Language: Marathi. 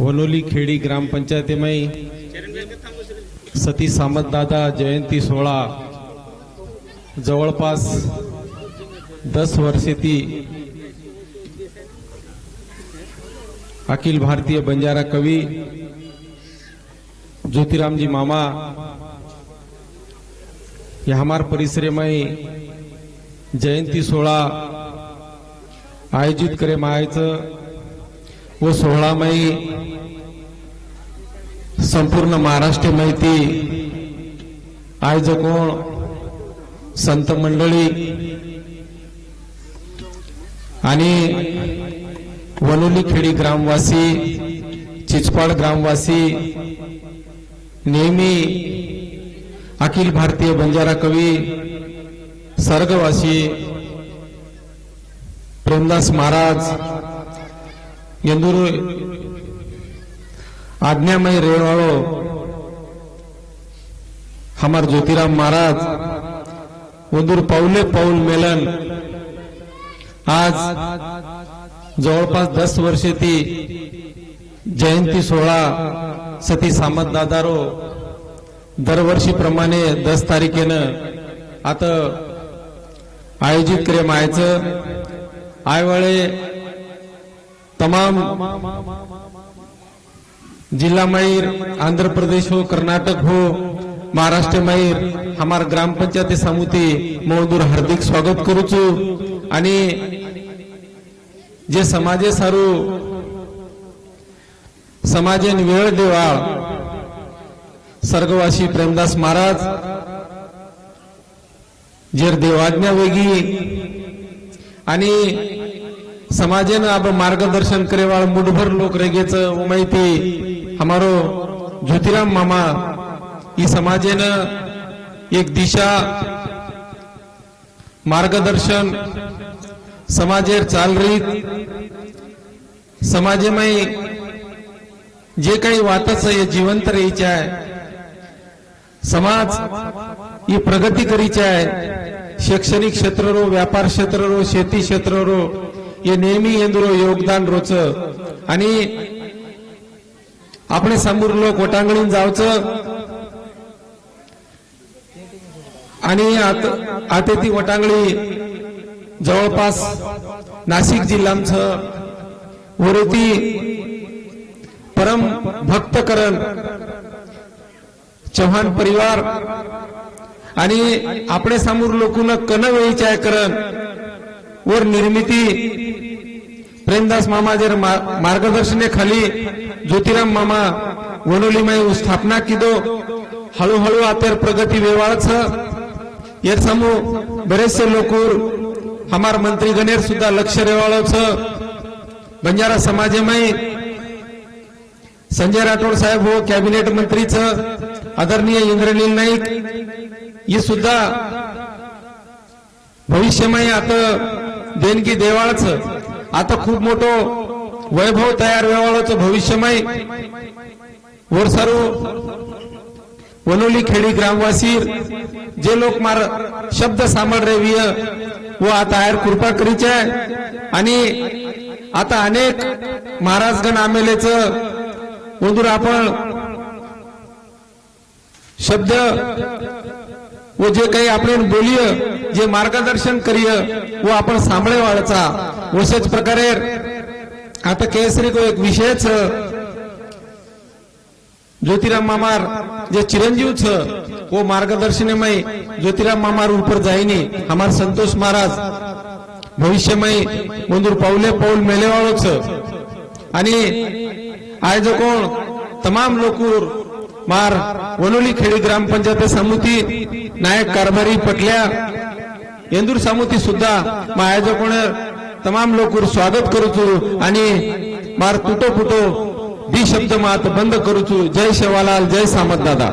वनोली खेडी ग्रामपंचायतीमय सती सामंतदादा जयंती सोहळा. जवळपास दस वर्षे ती अखिल भारतीय बंजारा कवी ज्योतिरामजी मामा. या हमार परिसरेमय जयंती सोहळा आयोजित करे मायचं व सोहळामयी संपूर्ण महाराष्ट्र माहिती आयोजकोण संत मंडळी. आणि वनोली खेडी ग्रामवासी चिचपाड ग्रामवासी नेहमी अखिल भारतीय बंजारा कवी सर्गवासी प्रेमदास महाराज यंदूर आज्ञामय रेवाळो हमार ज्योतिराम महाराज उंदूर पाऊले पाऊल मेलन आज जवळपास दस वर्षे ती जयंती सोहळा सती सामंत दादारो दरवर्षीप्रमाणे दस तारखेनं आता आयोजित करे मायचं आयवळे तमाम जिला मयूर आंध्र प्रदेश हो कर्नाटक हो महाराष्ट्र मयूर हमार ग्राम पंचायत समिति मोदूर हार्दिक स्वागत करूचु। आणि जे समाजे सारू समाजेन वेळ देवाळ सर्गवासी प्रेमदास महाराज जेर देवाज्ञा वेगी आणि समाजेन अब मार्गदर्शन करेवाळ मुठभर लोक रेगेच माहिती हमारो ज्योतिराम मामा ही समाजेन एक दिशा मार्गदर्शन समाजेर चाल रीत समाजेमय जे काही वातच हे जिवंत राहायचे आहे समाज ही प्रगती करीची आहे. शैक्षणिक क्षेत्र रो व्यापार क्षेत्र रो शेती क्षेत्र रो हे नेहमी येंदुरो योगदान रोच आणि આપણે समोर लोक वटांगणीन जावचं आणि आत- आता ती वटांगळी जवळपास नाशिक जिल्ह्याचं वरती परम भक्तकरण चव्हाण परिवार आणि આપણે समोर लोकून कन वेळीच्या आहे करण वर निर्मिती प्रेमदास मामा जर मा- मार्गदर्शनाखाली ज्योतिराम मामा वनोलीमय स्थापना किदो हळूहळू आता प्रगती वेवाळच. यार समू बरेचसे लोक हमार मंत्री गणेश सुद्धा लक्ष रेवाळच. बंजारा समाजमय संजय राठोड साहेब हो कॅबिनेट मंत्रीचं आदरणीय इंद्रनील नाईक ये सुद्धा भविष्यमय आता देणगी देवाळच. आता खूप मोठं वैभव तयार व्हावाचं भविष्यमय वरसारू वनोली खेडी ग्रामवासी जे लोक मार शब्द सांभाळ रेवीय व आता आयर कृपा करीचे आहे. आणि आता अनेक महाराजगण आमेलेच वंदूर आपण शब्द व जे काही आपण बोलिय जे मार्गदर्शन करिय व आपण सांभळे वाळचा वशेच प्रकारे आता केसरी को एक विषयच. ज्योतिराम मामार जे चिरंजीव छ वो मार्गदर्शनमय ज्योतिराम मामार ऊपर जाईनी हमार संतोष महाराज भविष्यमय मंदूर पाऊले पाऊल मेलेवाळो छ आणि आय जो कोण? तमाम लोकूर मार वनोली खेडी ग्रामपंचायत समिती नायक कारभारी पटल्या येंदूर समिती सुद्धा मग आयोजक तमाम लोकूर स्वागत करूचू आणि मार तुटो फुटो दी शब्द मात बंद करूचू. जय शेवालाल जय सामत दादा